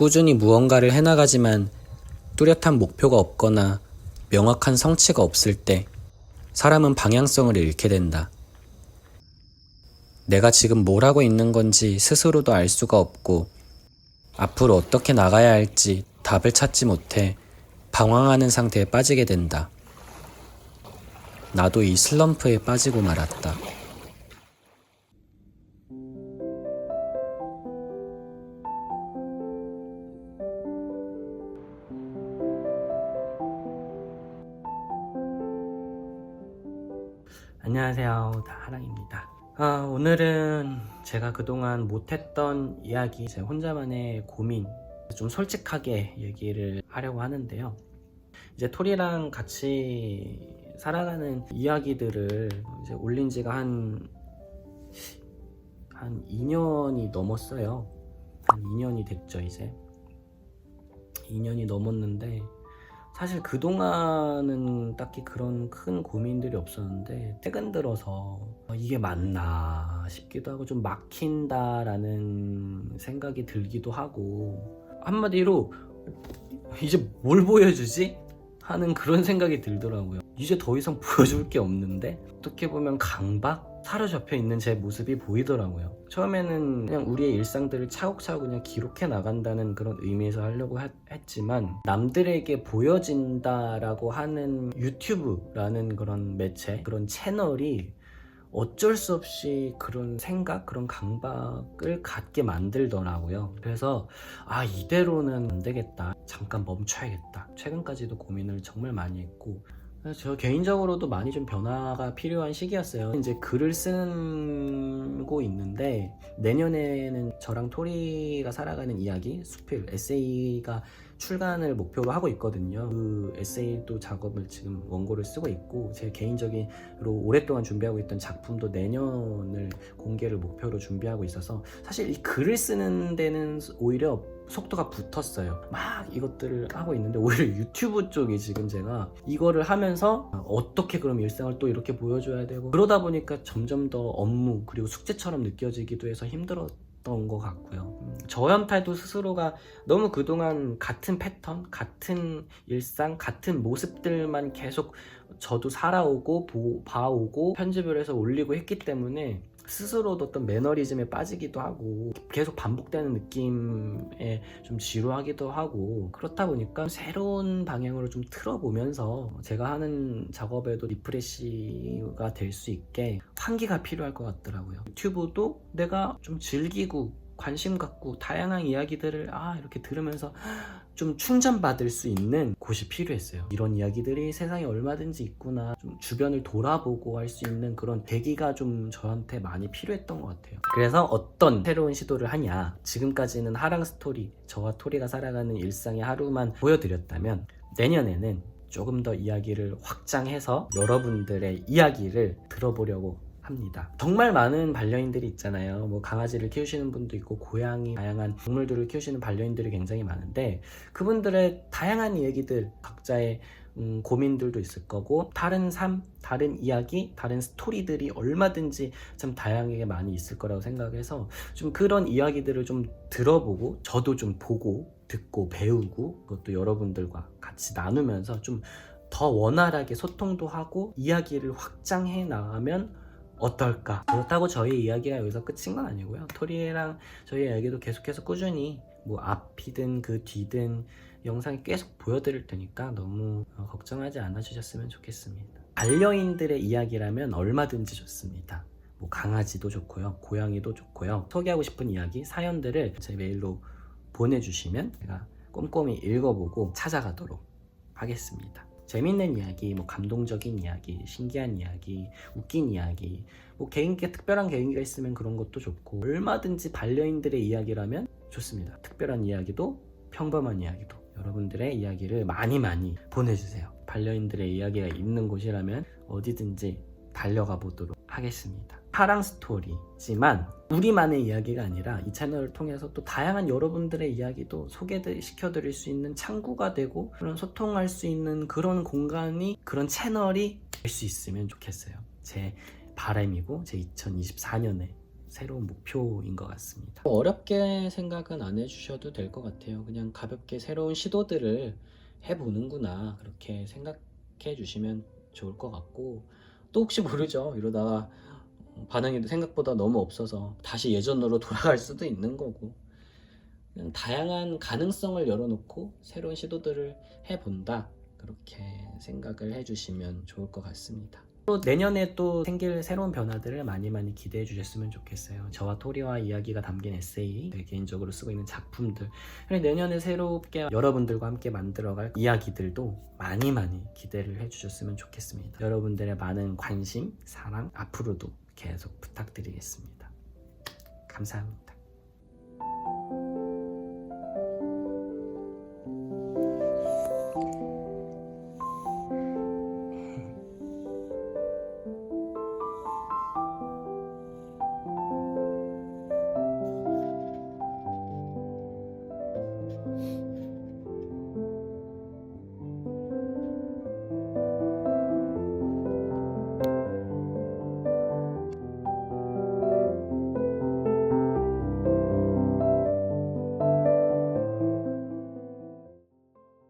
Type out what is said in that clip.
꾸준히 무언가를 해나가지만 뚜렷한 목표가 없거나 명확한 성취가 없을 때 사람은 방향성을 잃게 된다. 내가 지금 뭘 하고 있는 건지 스스로도 알 수가 없고 앞으로 어떻게 나가야 할지 답을 찾지 못해 방황하는 상태에 빠지게 된다. 나도 이 슬럼프에 빠지고 말았다. 안녕하세요. 다하랑입니다. 아, 오늘은 제가 그동안 못했던 이야기, 제 혼자만의 고민, 좀 솔직하게 얘기를 하려고 하는데요. 이제 토리랑 같이 살아가는 이야기들을 이제 올린 지가 한, 한 2년이 넘었어요. 한 2년이 됐죠, 이제. 2년이 넘었는데, 사실 그동안은 딱히 그런 큰 고민들이 없었는데 최근 들어서 어, 이게 맞나 싶기도 하고 좀 막힌다라는 생각이 들기도 하고 한마디로 이제 뭘 보여주지? 하는 그런 생각이 들더라고요. 이제 더 이상 보여줄 게 없는데 어떻게 보면 강박? 사로잡혀 있는 제 모습이 보이더라고요. 처음에는 그냥 우리의 일상들을 차곡차곡 그냥 기록해 나간다는 그런 의미에서 하려고 했, 했지만 남들에게 보여진다라고 하는 유튜브라는 그런 매체, 그런 채널이 어쩔 수 없이 그런 생각, 그런 강박을 갖게 만들더라고요. 그래서 아 이대로는 안 되겠다. 잠깐 멈춰야겠다. 최근까지도 고민을 정말 많이 했고 저 개인적으로도 많이 좀 변화가 필요한 시기였어요. 이제 글을 쓰고 있는데 내년에는 저랑 토리가 살아가는 이야기, 수필, 에세이가 출간을 목표로 하고 있거든요. 그 에세이도 작업을 지금 원고를 쓰고 있고 제 개인적으로 오랫동안 준비하고 있던 작품도 내년을 공개를 목표로 준비하고 있어서 사실 이 글을 쓰는 데는 오히려 속도가 붙었어요. 막 이것들을 하고 있는데 오히려 유튜브 쪽이 지금 제가 이거를 하면서 어떻게 그럼 일상을 또 이렇게 보여줘야 되고 그러다 보니까 점점 더 업무 그리고 숙제처럼 느껴지기도 해서 힘들었. 던 것 같고요. 음, 저연탈도 스스로가 너무 그동안 같은 패턴, 같은 일상, 같은 모습들만 계속 저도 살아오고 보, 봐오고 편집을 해서 올리고 했기 때문에 스스로도 어떤 매너리즘에 빠지기도 하고 계속 반복되는 느낌에 좀 지루하기도 하고 그렇다 보니까 새로운 방향으로 좀 틀어보면서 제가 하는 작업에도 리프레시가 될 수 있게 환기가 필요할 것 같더라고요. 유튜브도 내가 좀 즐기고 관심 갖고 다양한 이야기들을 아 이렇게 들으면서 좀 충전받을 수 있는 곳이 필요했어요. 이런 이야기들이 세상에 얼마든지 있구나. 좀 주변을 돌아보고 할 수 있는 그런 계기가 좀 저한테 많이 필요했던 것 같아요. 그래서 어떤 새로운 시도를 하냐. 지금까지는 하랑 스토리, 저와 토리가 살아가는 일상의 하루만 보여드렸다면 내년에는 조금 더 이야기를 확장해서 여러분들의 이야기를 들어보려고 합니다. 정말 많은 반려인들이 있잖아요. 뭐 강아지를 키우시는 분도 있고 고양이 다양한 동물들을 키우시는 반려인들이 굉장히 많은데 그분들의 다양한 얘기들 각자의 음, 고민들도 있을 거고 다른 삶, 다른 이야기, 다른 스토리들이 얼마든지 참 다양하게 많이 있을 거라고 생각해서 좀 그런 이야기들을 좀 들어보고 저도 좀 보고 듣고 배우고 그것도 여러분들과 같이 나누면서 좀 더 원활하게 소통도 하고 이야기를 확장해 나가면 어떨까? 그렇다고 저희 이야기가 여기서 끝인 건 아니고요. 토리랑 저희 이야기도 계속해서 꾸준히 뭐 앞이든 그 뒤든 영상이 계속 보여드릴 테니까 너무 어, 걱정하지 않아 주셨으면 좋겠습니다. 반려인들의 이야기라면 얼마든지 좋습니다. 뭐 강아지도 좋고요, 고양이도 좋고요. 소개하고 싶은 이야기, 사연들을 제 메일로 보내주시면 제가 꼼꼼히 읽어보고 찾아가도록 하겠습니다. 재밌는 이야기, 뭐 감동적인 이야기, 신기한 이야기, 웃긴 이야기, 뭐 개인기 특별한 개인기가 있으면 그런 것도 좋고 얼마든지 반려인들의 이야기라면 좋습니다. 특별한 이야기도 평범한 이야기도 여러분들의 이야기를 많이 많이 보내주세요. 반려인들의 이야기가 있는 곳이라면 어디든지 달려가 보도록 하겠습니다. 사랑 스토리지만 우리만의 이야기가 아니라 이 채널을 통해서 또 다양한 여러분들의 이야기도 소개시켜 드릴 수 있는 창구가 되고 그런 소통할 수 있는 그런 공간이 그런 채널이 될 수 있으면 좋겠어요. 제 바람이고 제 2024년에 새로운 목표인 것 같습니다. 어렵게 생각은 안 해주셔도 될 것 같아요. 그냥 가볍게 새로운 시도들을 해보는구나 그렇게 생각해 주시면 좋을 것 같고 또 혹시 모르죠 이러다가 반응이 생각보다 너무 없어서 다시 예전으로 돌아갈 수도 있는 거고 다양한 가능성을 열어놓고 새로운 시도들을 해본다 그렇게 생각을 해주시면 좋을 것 같습니다. 또 내년에 또 생길 새로운 변화들을 많이 많이 기대해 주셨으면 좋겠어요. 저와 토리와 이야기가 담긴 에세이, 네, 개인적으로 쓰고 있는 작품들, 그리고 내년에 새롭게 여러분들과 함께 만들어갈 이야기들도 많이 많이 기대를 해 주셨으면 좋겠습니다. 여러분들의 많은 관심, 사랑 앞으로도 계속 부탁드리겠습니다. 감사합니다.